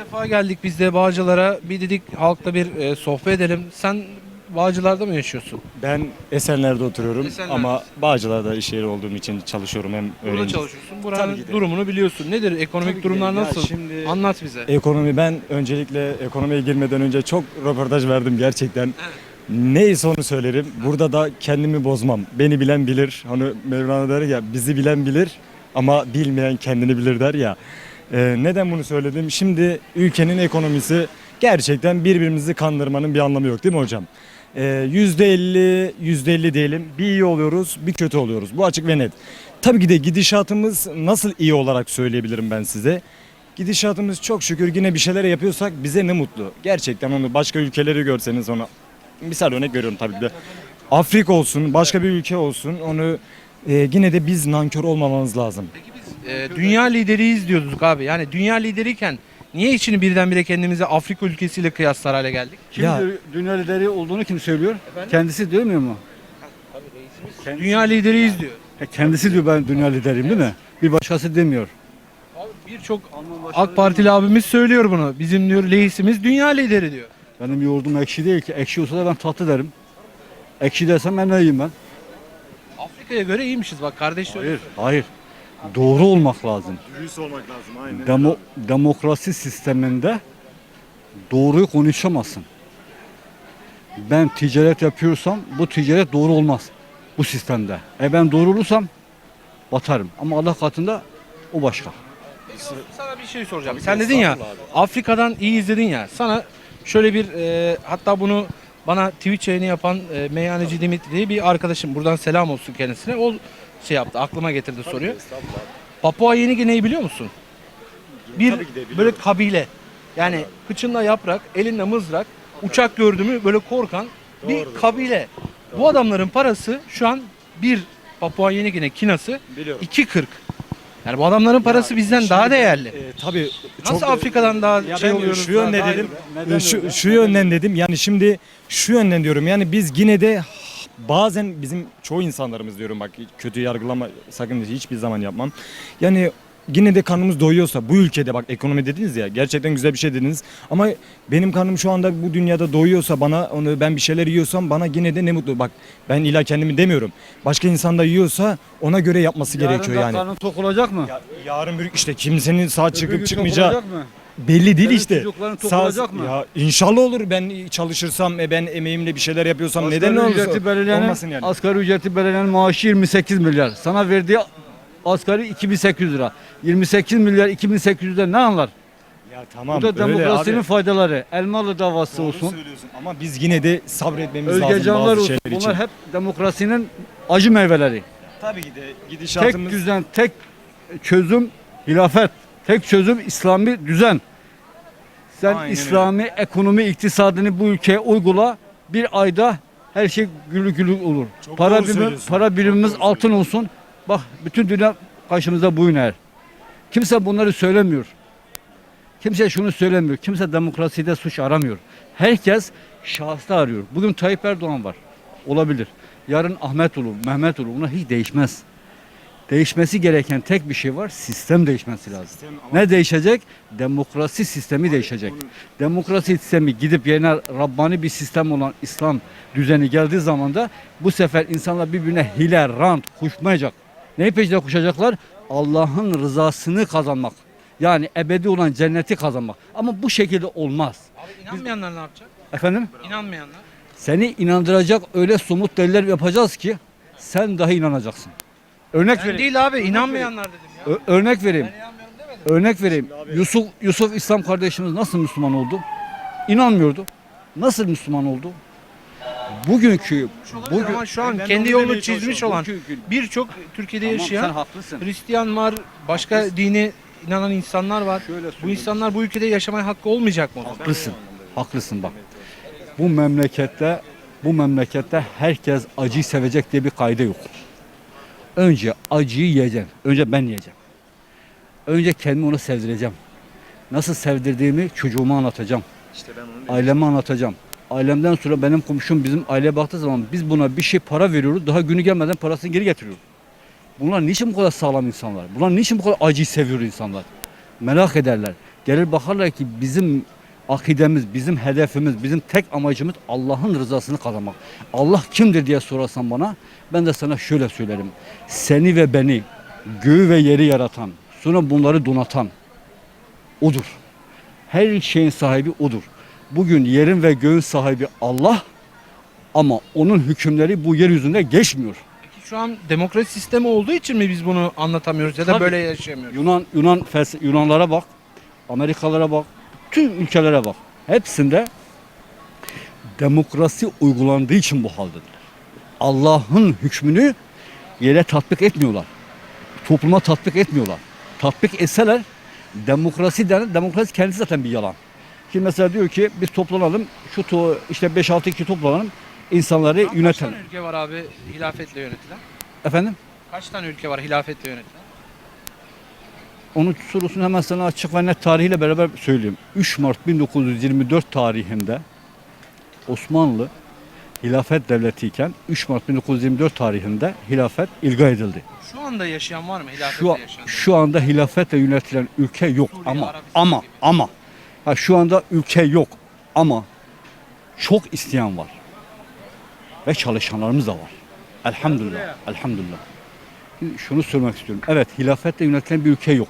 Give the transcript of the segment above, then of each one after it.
defa geldik biz de Bağcılar'a. Bir dedik halkla bir e, sohbet edelim. Sen Bağcılar'da mı yaşıyorsun? Ben Esenler'de oturuyorum Esenler'de. ama Bağcılar'da iş yeri olduğum için çalışıyorum hem Burada öğrenci. çalışıyorsun. Buranın Tabii ki de. durumunu biliyorsun. Nedir? Ekonomik Tabii ki de. durumlar Ya nasıl? şimdi- Anlat bize. Ekonomi ben öncelikle ekonomiye girmeden önce çok röportaj verdim gerçekten. Neyse onu söylerim. Burada da kendimi bozmam. Beni bilen bilir. Hani Mevlana der ya bizi bilen bilir ama bilmeyen kendini bilir der ya. Ee, neden bunu söyledim? Şimdi ülkenin ekonomisi gerçekten birbirimizi kandırmanın bir anlamı yok değil mi hocam? Ee, %50, %50 diyelim. Bir iyi oluyoruz, bir kötü oluyoruz. Bu açık ve net. Tabii ki de gidişatımız nasıl iyi olarak söyleyebilirim ben size. Gidişatımız çok şükür yine bir şeyler yapıyorsak bize ne mutlu. Gerçekten onu başka ülkeleri görseniz onu misal örnek veriyorum tabii ki de. Afrika olsun, başka bir ülke olsun onu e, yine de biz nankör olmamamız lazım. Peki e, dünya lideriyiz diyorduk abi. Yani dünya lideriyken niye içini birdenbire kendimize Afrika ülkesiyle kıyaslar hale geldik? Kim Ya- diyor, dünya lideri olduğunu kim söylüyor? Kendisi diyemiyor mu? Kendisi, Dünya lideriyiz diyor. E, kendisi diyor ben dünya lideriyim değil mi? Bir başkası demiyor. Abi birçok AK Partili abimiz söylüyor bunu. Bizim diyor reisimiz dünya lideri diyor. Benim yoğurdum ekşi değil ki. Ekşi olsa da ben tatlı derim. Ekşi desem ben ne yiyeyim ben? Afrika'ya göre iyiymişiz bak kardeş. Hayır, hayır. Doğru olmak lazım. Dürüst olmak lazım aynen. Demo, demokrasi sisteminde doğruyu konuşamazsın. Ben ticaret yapıyorsam bu ticaret doğru olmaz bu sistemde. E ben doğru olursam batarım. Ama Allah katında o başka. Sana bir şey soracağım. Sen dedin ya Afrika'dan iyi izledin ya. Sana şöyle bir e, hatta bunu bana Twitch yayını yapan e, Meyhaneci Dimitri diye bir arkadaşım. Buradan selam olsun kendisine. O şey yaptı aklıma getirdi soruyu. Papua Yeni Gine'yi biliyor musun? Bir Tabii ki de biliyorum. böyle kabile. Yani kıçında yaprak, elinde mızrak, uçak gördü mü böyle korkan bir kabile. Bu adamların parası şu an bir Papua Yeni Gine kinası Biliyorum. 2.40. Yani bu adamların parası bizden daha değerli. E, tabii Nasıl çok- Afrika'dan daha şey oluyoruz? şu yönde daha- dedim. Neden Şu, öyle? şu yönden dedim. Yani şimdi şu yönden diyorum. Yani biz yine de bazen bizim çoğu insanlarımız diyorum bak kötü yargılama sakın hiçbir zaman yapmam. Yani yine de karnımız doyuyorsa bu ülkede bak ekonomi dediniz ya gerçekten güzel bir şey dediniz ama benim karnım şu anda bu dünyada doyuyorsa bana onu ben bir şeyler yiyorsam bana yine de ne mutlu bak ben illa kendimi demiyorum başka insan da yiyorsa ona göre yapması gerekiyor Yarın da yani. karnın tok olacak mü? Ya, yarın bir işte kimsenin sağ Öbür gün çıkıp tok çıkmayacağı olacak mı? Belli değil Senin işte. çocukların tok Sağ- olacak mı? Ya inşallah olur. Ben çalışırsam, e, ben emeğimle bir şeyler yapıyorsam neden olmasın? ücreti belirleyen, Olmasın yani. Asgari ücreti belirlenen maaşı 28 milyar. Sana verdiği asgari 2800 lira. 28 milyar 2800 lira ne anlar? Ya tamam Bu da öyle demokrasinin abi. faydaları. Elmalı davası Doğru olsun. söylüyorsun ama biz yine de sabretmemiz lazım Canlar bazı olsun. şeyler için. Bunlar hep demokrasinin acı meyveleri. Tabii ki de Tek gidişatımız düzen, tek çözüm hilafet. Tek çözüm İslami düzen. Sen Aynen İslami ekonomi iktisadını bu ülkeye uygula. Bir ayda her şey gülü gülü olur. Çok para birimi, para birimimiz altın olsun. Bak bütün dünya karşımıza boyun eğer. Kimse bunları söylemiyor. Kimse şunu söylemiyor. Kimse demokraside suç aramıyor. Herkes şahsta arıyor. Bugün Tayyip Erdoğan var. Olabilir. Yarın Ahmet olur, Mehmet olur. Bunlar hiç değişmez. Değişmesi gereken tek bir şey var. Sistem değişmesi lazım. Sistem ama- Ne değişecek? Demokrasi sistemi değişecek. Demokrasi sistemi gidip yerine Rabbani bir sistem olan İslam düzeni geldiği zaman da bu sefer insanlar birbirine hile, rant kuşmayacak. Neyi peşinde koşacaklar? Allah'ın rızasını kazanmak. Yani ebedi olan cenneti kazanmak. Ama bu şekilde olmaz. Abi inanmayanlar ne yapacak? Efendim? İnanmayanlar. Seni inandıracak öyle somut deliller yapacağız ki sen dahi inanacaksın. Örnek Ben vereyim. değil abi inanmayanlar dedim ya. Ö- örnek vereyim. Ben inanmıyorum demedim. Örnek vereyim. Yusuf Yusuf İslam kardeşimiz nasıl Müslüman oldu? İnanmıyordu. Nasıl Müslüman oldu? Bugünkü Bugün, ama şu an Ben de kendi onu yolunu demeye çizmiş çalışıyorum. olan Bugünkü- birçok Türkiye'de Tamam, sen yaşayan haklısın. Hristiyan var, başka dine inanan insanlar var. Şöyle Bu söyleyeyim. insanlar bu ülkede yaşamaya hakkı olmayacak mı o zaman? Haklısın. Haklısın bak. Bu memlekette bu memlekette herkes acıyı sevecek diye bir kayda yok. Önce acıyı yiyeceğim. Önce ben yiyeceğim. Önce kendimi ona sevdireceğim. Nasıl sevdirdiğimi çocuğuma anlatacağım. İşte ben onu Aileme anlatacağım. Ailemden sonra benim komşum bizim aileye baktığı zaman biz buna bir şey para veriyoruz. Daha günü gelmeden parasını geri getiriyor. Bunlar niçin bu kadar sağlam insanlar? Bunlar niçin bu kadar acıyı seviyor insanlar? Merak ederler. Gelir bakarlar ki bizim akidemiz, bizim hedefimiz, bizim tek amacımız Allah'ın rızasını kazanmak. Allah kimdir diye sorarsan bana ben de sana şöyle söylerim. Seni ve beni göğü ve yeri yaratan, sonra bunları donatan odur. Her şeyin sahibi odur. Bugün yerin ve göğün sahibi Allah ama onun hükümleri bu yeryüzünde geçmiyor. Peki şu an demokrasi sistemi olduğu için mi biz bunu anlatamıyoruz ya da Tabii. böyle yaşayamıyoruz? Yunan Yunan Yunanlara bak, Amerikalara bak, tüm ülkelere bak. Hepsinde demokrasi uygulandığı için bu haldedir. Allah'ın hükmünü yere tatbik etmiyorlar. Topluma tatbik etmiyorlar. Tatbik etseler demokrasi denen demokrasi kendisi zaten bir yalan. Şimdi mesela diyor ki biz toplanalım şu to, işte 5-6 kişi toplanalım insanları Kaç yönetelim. tane ülke var abi hilafetle yönetilen? Efendim? Kaç tane ülke var hilafetle yönetilen? Onun sorusunu hemen sana açık ve net tarihiyle beraber söyleyeyim. 3 Mart 1924 tarihinde Osmanlı hilafet devletiyken 3 Mart 1924 tarihinde hilafet ilga edildi. Şu anda yaşayan var mı hilafetle Şu, yaşayan? şu anda hilafetle yönetilen ülke yok Suriye, ama Arabistan ama gibi. ama ha, şu anda ülke yok ama çok isteyen var ve çalışanlarımız da var. Elhamdülillah. Elhamdülillah. Şunu söylemek istiyorum. Evet hilafetle yönetilen bir ülke yok.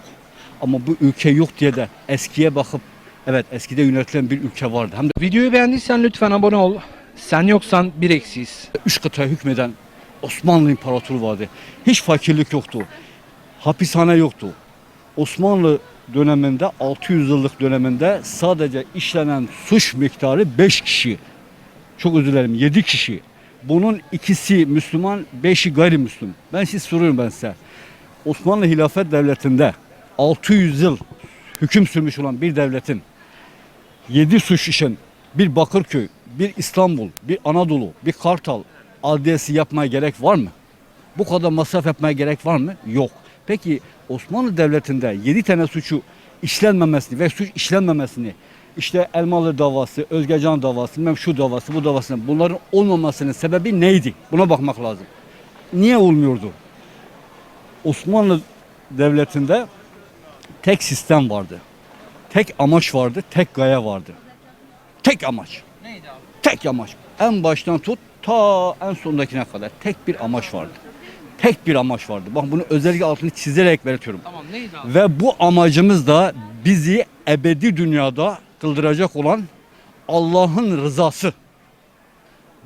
Ama bu ülke yok diye de eskiye bakıp evet eskide yönetilen bir ülke vardı. Hem de Videoyu beğendiysen lütfen abone ol. Sen yoksan bir eksiyiz. üç kıtaya hükmeden Osmanlı İmparatoru vardı. Hiç fakirlik yoktu. Hapishane yoktu. Osmanlı döneminde 600 yıllık döneminde sadece işlenen suç miktarı 5 kişi. Çok özür dilerim 7 kişi. Bunun ikisi Müslüman, beşi gayrimüslim. Ben size soruyorum ben size. Osmanlı Hilafet Devleti'nde 600 yıl hüküm sürmüş olan bir devletin 7 suç işin bir Bakırköy, bir İstanbul, bir Anadolu, bir Kartal adliyesi yapmaya gerek var mı? Bu kadar masraf yapmaya gerek var mı? Yok. Peki Osmanlı Devleti'nde 7 tane suçu işlenmemesini ve suç işlenmemesini işte Elmalı davası, Özgecan davası, bilmem şu davası, bu davası bunların olmamasının sebebi neydi? Buna bakmak lazım. Niye olmuyordu? Osmanlı Devleti'nde tek sistem vardı. Tek amaç vardı, tek gaye vardı. Tek amaç. Neydi abi? Tek amaç. En baştan tut ta en sondakine kadar tek bir amaç vardı. Tek bir amaç vardı. Bak bunu özellikle altını çizerek belirtiyorum. Tamam neydi abi? Ve bu amacımız da bizi ebedi dünyada kıldıracak olan Allah'ın rızası.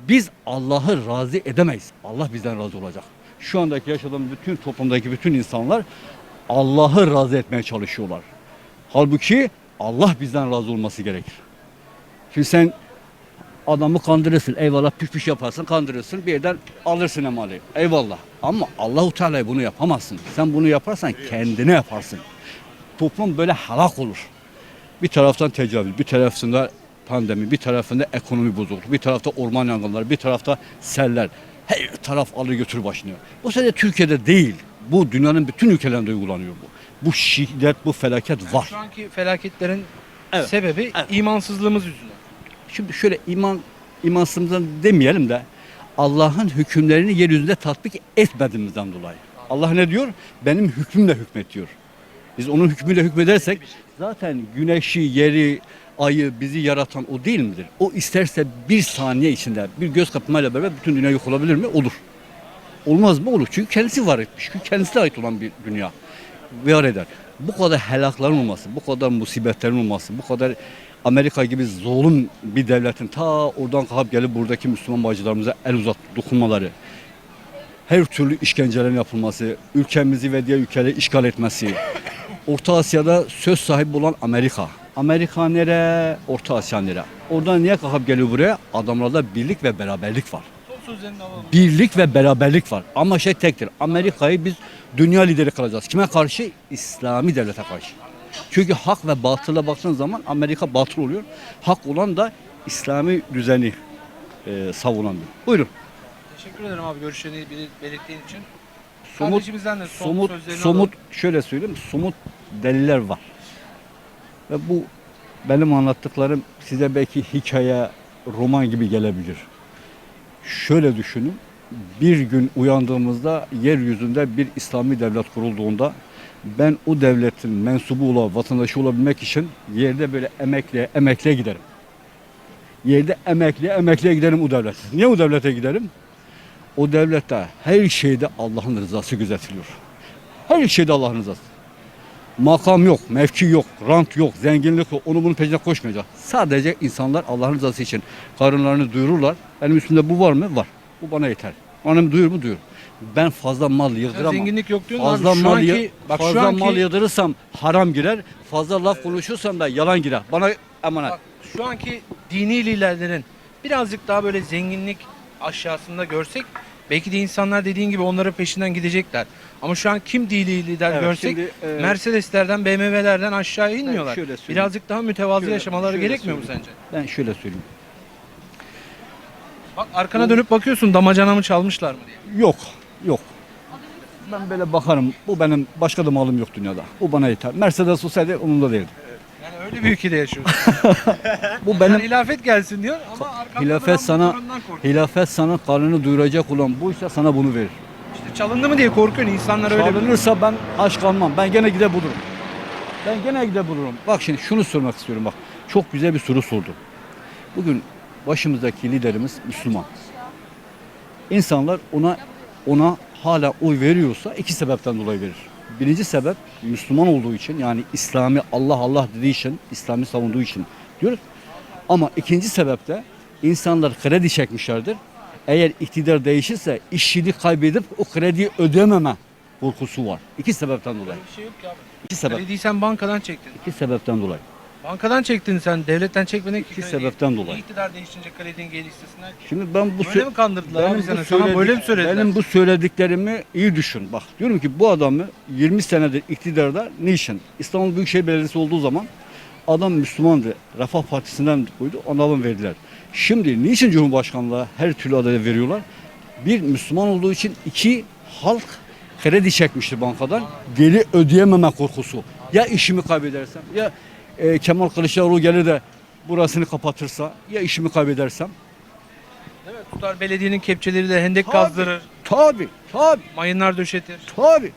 Biz Allah'ı razı edemeyiz. Allah bizden razı olacak. Şu andaki yaşadığımız bütün toplumdaki bütün insanlar Allah'ı razı etmeye çalışıyorlar. Halbuki Allah bizden razı olması gerekir. Şimdi sen adamı kandırırsın. Eyvallah püf püf yaparsın kandırırsın. Bir yerden alırsın emali. Eyvallah. Ama Allahu Teala bunu yapamazsın. Sen bunu yaparsan kendine yaparsın. Toplum böyle helak olur. Bir taraftan tecavüz, bir tarafında pandemi, bir tarafında ekonomi bozukluğu, bir tarafta orman yangınları, bir tarafta seller. Her taraf alır götür başını. Bu sadece Türkiye'de değil. Bu dünyanın bütün ülkelerinde uygulanıyor bu. Bu şiddet, bu felaket var. Şu anki felaketlerin Evet. sebebi Evet. imansızlığımız yüzünden. Şimdi şöyle iman imansızlıktan demeyelim de Allah'ın hükümlerini yeryüzünde tatbik etmediğimizden dolayı. Allah ne diyor? Benim hükmümle hükmet diyor. Biz onun hükmüyle hükmedersek zaten güneşi, yeri, ayı bizi yaratan o değil midir? O isterse bir saniye içinde bir göz kapatmayla beraber bütün dünya yok olabilir mi? Olur. Olmaz mı? Olur. Çünkü kendisi var etmiş. Çünkü kendisine ait olan bir dünya. Var eder. Bu kadar helakların olması, bu kadar musibetlerin olması, bu kadar Amerika gibi zulüm bir devletin ta oradan kalkıp gelip buradaki Müslüman bacılarımıza el uzat dokunmaları, her türlü işkencelerin yapılması, ülkemizi ve diğer ülkeleri işgal etmesi, Orta Asya'da söz sahibi olan Amerika. Amerika nere? Orta Asya nere? Oradan niye kalkıp geliyor buraya? Adamlarda birlik ve beraberlik var birlik ve beraberlik var. Ama şey tektir. Amerika'yı biz dünya lideri kılacağız. Kime karşı? İslami devlete karşı. Çünkü hak ve batıla baktığın zaman Amerika batıl oluyor. Hak olan da İslami düzeni e, savunan bir. Buyurun. Teşekkür ederim abi görüşlerini bel- belirttiğin için. Somut, Kardeşimizden de son somut, sözlerini somut alalım. şöyle söyleyeyim. Somut deliller var. Ve bu benim anlattıklarım size belki hikaye, roman gibi gelebilir. Şöyle düşünün. Bir gün uyandığımızda yeryüzünde bir İslami devlet kurulduğunda Ben o devletin mensubu olan, vatandaşı olabilmek için yerde böyle emekliye, emekliye giderim. Yerde emekliye, emekliye giderim o devlete. Niye o devlete giderim? O devlette her şeyde Allah'ın rızası gözetiliyor. Her şeyde Allah'ın rızası. Makam yok, mevki yok, rant yok, zenginlik yok. Onu bunun peşine koşmayacak. Sadece insanlar Allah'ın rızası için karınlarını duyururlar. Benim üstümde bu var mı? Var. Bu bana yeter. Annem duyur mu? Duyur. Ben fazla mal yığdıramam. zenginlik yok diyorsun Fazla abi. Şu mal, anki, bak şu fazla anki, mal yadırırsam haram girer. Fazla laf konuşursam da yalan girer. Bana emanet. bak, şu anki dini liderlerin birazcık daha böyle zenginlik aşağısında görsek belki de insanlar dediğin gibi onların peşinden gidecekler. Ama şu an kim dini lider Evet, görsek şimdi, e, Mercedeslerden, BMW'lerden aşağı inmiyorlar. şöyle söyleyeyim. Birazcık daha mütevazı Şöyle- yaşamaları şöyle gerekmiyor mu söyleyeyim. sence? Ben şöyle söyleyeyim. Bak arkana dönüp bakıyorsun damacana mı çalmışlar mı diye. Yok. Yok. Ben böyle bakarım. Bu benim başka da malım yok dünyada. Bu bana yeter. Mercedes olsaydı onunla değildi. Yani öyle bir ülkede yaşıyorsun. Bu Benim benim hilafet gelsin diyor ama arkanda hilafet sana hilafet sana karnını duyuracak olan buysa sana bunu verir. İşte çalındı mı diye korkuyorsun insanlar öyle. Çalınırsa ben aç kalmam. Ben gene gide bulurum. Ben gene gide bulurum. Bak şimdi şunu sormak istiyorum bak. Çok güzel bir soru sordu. Bugün başımızdaki liderimiz Müslüman. İnsanlar ona ona hala oy veriyorsa iki sebepten dolayı verir. Birinci sebep Müslüman olduğu için yani İslami Allah Allah dediği için, İslami savunduğu için diyoruz. Ama ikinci sebep de insanlar kredi çekmişlerdir. Eğer iktidar değişirse işini kaybedip o krediyi ödememe korkusu var. İki sebepten dolayı. Bir şey yok ki abi. İki sebep. Krediyi sen bankadan çektin. İki sebepten dolayı. Bankadan çektin sen. Devletten çekmedin ki. İki krediyi. sebepten dolayı. İktidar değişince kredin geri istesinler ki? Şimdi ben bu Böyle sö- mi kandırdılar abi benim bu, Sana söyledik- böyle mi söylediler? benim bu söylediklerimi iyi düşün. Bak diyorum ki bu adamı 20 senedir iktidarda niçin? İstanbul Büyükşehir Belediyesi olduğu zaman adam Müslümandı. Refah Partisi'nden koydu. Ona adam verdiler. Şimdi niçin Cumhurbaşkanlığı her türlü adaya veriyorlar? Bir Müslüman olduğu için iki halk kredi çekmişti bankadan. Geri ödeyememe korkusu. Ya işimi kaybedersem ya e, Kemal Kılıçdaroğlu gelir de burasını kapatırsa ya işimi kaybedersem. Değil mi? Tutar belediyenin kepçeleri de hendek Tabii. kazdırır. Tabi, tabi, Mayınlar döşetir. tabi.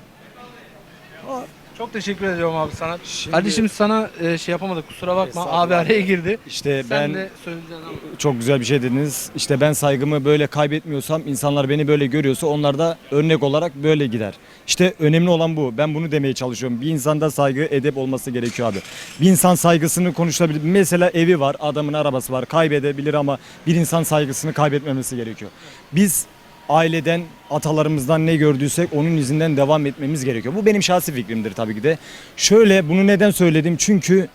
Çok teşekkür ediyorum abi sana. Kardeşim sana e, şey yapamadık kusura bakma. Abi araya girdi. İşte Sen ben de söyleyeceğin çok güzel bir şey dediniz. İşte ben saygımı böyle kaybetmiyorsam, insanlar beni böyle görüyorsa onlar da örnek olarak böyle gider. İşte önemli olan bu. Ben bunu demeye çalışıyorum. Bir insanda saygı, edep olması gerekiyor abi. Bir insan saygısını konuşabilir. Mesela evi var, adamın arabası var, kaybedebilir ama bir insan saygısını kaybetmemesi gerekiyor. Biz aileden, atalarımızdan ne gördüysek onun izinden devam etmemiz gerekiyor. Bu benim şahsi fikrimdir tabii ki de. Şöyle bunu neden söyledim? Çünkü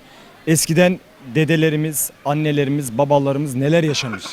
eskiden dedelerimiz, annelerimiz, babalarımız neler yaşamış.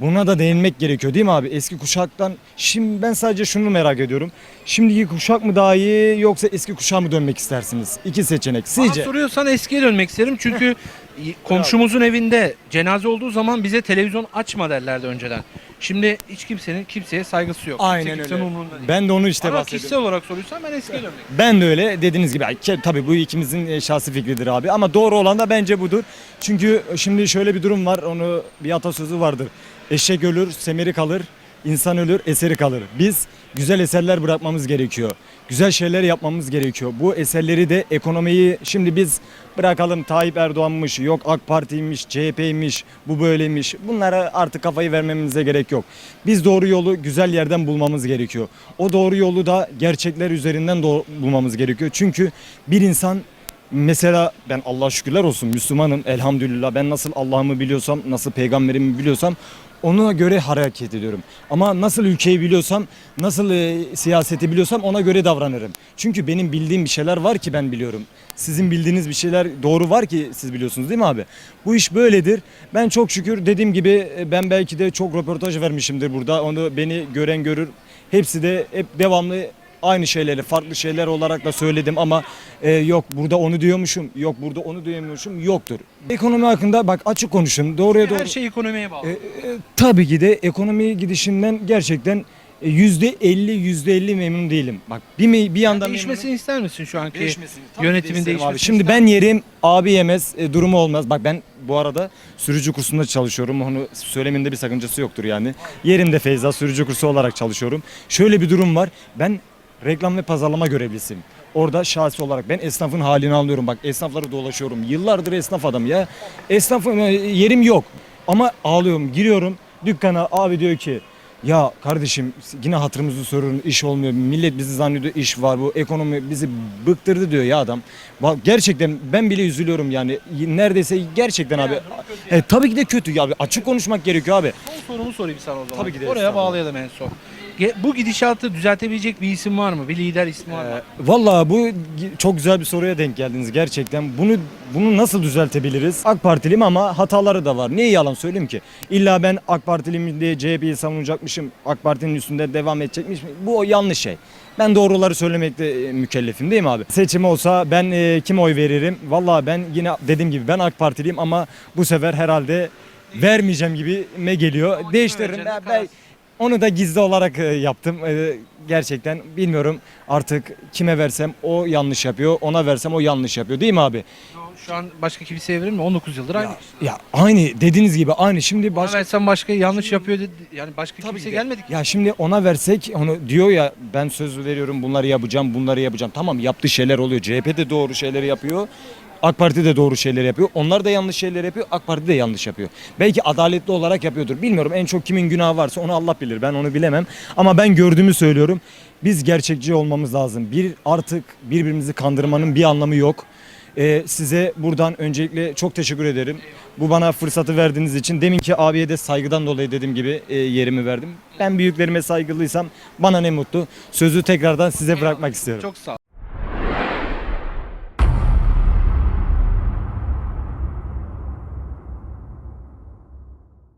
Buna da değinmek gerekiyor değil mi abi? Eski kuşaktan şimdi ben sadece şunu merak ediyorum. Şimdiki kuşak mı daha iyi yoksa eski kuşağa mı dönmek istersiniz? İki seçenek. Bana Sizce? soruyorsan eskiye dönmek isterim çünkü komşumuzun evinde cenaze olduğu zaman bize televizyon açma derlerdi önceden. Şimdi hiç kimsenin kimseye saygısı yok. Aynen Kimse kimsenin öyle. umurunda değil. Ben de onu işte Ama bahsediyorum. kişisel olarak soruyorsan ben eskiye dönmek Ben de öyle dediğiniz gibi Ke- tabii bu ikimizin e, şahsi fikridir abi ama doğru olan da bence budur. Çünkü şimdi şöyle bir durum var onu bir atasözü vardır. Eşek ölür semeri kalır insan ölür eseri kalır. Biz güzel eserler bırakmamız gerekiyor. Güzel şeyler yapmamız gerekiyor. Bu eserleri de ekonomiyi şimdi biz bırakalım Tayyip Erdoğan'mış yok AK Parti'ymiş CHP'ymiş bu böyleymiş. Bunlara artık kafayı vermemize gerek yok. Biz doğru yolu güzel yerden bulmamız gerekiyor. O doğru yolu da gerçekler üzerinden bulmamız gerekiyor. Çünkü bir insan mesela ben Allah şükürler olsun Müslümanım elhamdülillah. Ben nasıl Allah'ımı biliyorsam, nasıl peygamberimi biliyorsam ona göre hareket ediyorum. Ama nasıl ülkeyi biliyorsam, nasıl e, siyaseti biliyorsam ona göre davranırım. Çünkü benim bildiğim bir şeyler var ki ben biliyorum. Sizin bildiğiniz bir şeyler doğru var ki siz biliyorsunuz değil mi abi? Bu iş böyledir. Ben çok şükür dediğim gibi e, ben belki de çok röportaj vermişimdir burada. Onu beni gören görür. Hepsi de hep devamlı aynı şeyleri farklı şeyler olarak da söyledim ama e, yok burada onu diyormuşum yok burada onu diyemiyormuşum yoktur. Ekonomi hakkında bak açık konuşun doğruya doğru. Her şey ekonomiye bağlı. E, e, tabii ki de ekonomi gidişinden gerçekten e, yüzde elli yüzde elli memnun değilim. Bak bir, bir yandan Değişmesini memnunum. ister misin şu anki Değişmesini. Yönetimin değişmesini? abi. Şimdi ben yerim abi yemez e, durumu olmaz. Bak ben bu arada sürücü kursunda çalışıyorum. Onu söyleminde bir sakıncası yoktur yani. Yerimde Feyza sürücü kursu olarak çalışıyorum. Şöyle bir durum var. Ben reklam ve pazarlama görevlisiyim. orada şahsi olarak ben esnafın halini anlıyorum. Bak esnafları dolaşıyorum. Yıllardır esnaf adam ya. Esnafın e, yerim yok. Ama ağlıyorum. Giriyorum dükkana abi diyor ki ya kardeşim yine hatırımızı sorun iş olmuyor. Millet bizi zannediyor iş var bu ekonomi bizi bıktırdı diyor ya adam. Bak gerçekten ben bile üzülüyorum yani. Neredeyse gerçekten abi. E, tabii ki de kötü ya abi. Açık konuşmak gerekiyor abi. Son sorumu sorayım sana o zaman. Tabii ki de, Oraya bağlayalım en son. Bu gidişatı düzeltebilecek bir isim var mı? Bir lider ismi var mı? Ee, Valla bu çok güzel bir soruya denk geldiniz gerçekten. Bunu bunu nasıl düzeltebiliriz? AK Partiliyim ama hataları da var. Niye yalan söyleyeyim ki? İlla ben AK Partiliyim diye CHP'yi savunacakmışım. AK Parti'nin üstünde devam edecekmişim. Bu yanlış şey. Ben doğruları söylemekte e, mükellefim değil mi abi? Seçim olsa ben e, kime oy veririm? Valla ben yine dediğim gibi ben AK Partiliyim ama bu sefer herhalde vermeyeceğim gibi me geliyor. Değiştiririm. Ben- ben- onu da gizli olarak e, yaptım. E, Gerçekten bilmiyorum artık kime versem o yanlış yapıyor. Ona versem o yanlış yapıyor. Değil mi abi? Şu an başka kimseye verir mi? 19 yıldır aynı. Ya aynı dediğiniz gibi aynı. Şimdi Başka başka versen başka yanlış yapıyor dedi. Yani başka kimse ki de. gelmedi ki. Ya şimdi ona versek onu diyor ya ben söz veriyorum bunları yapacağım bunları yapacağım. Tamam yaptığı şeyler oluyor. CHP de doğru şeyleri yapıyor. AK Parti de doğru şeyler yapıyor. Onlar da yanlış şeyler yapıyor. AK Parti de yanlış yapıyor. Belki adaletli olarak yapıyordur. Bilmiyorum en çok kimin günahı varsa onu Allah bilir. Ben onu bilemem. Ama ben gördüğümü söylüyorum. Biz gerçekçi olmamız lazım. Bir artık birbirimizi kandırmanın bir anlamı yok. Ee, size buradan öncelikle çok teşekkür ederim. Bu bana fırsatı verdiğiniz için. Deminki abiye de saygıdan dolayı dediğim gibi e, yerimi verdim. Ben büyüklerime saygılıysam bana ne mutlu. Sözü tekrardan size bırakmak istiyorum. Çok sağ ol.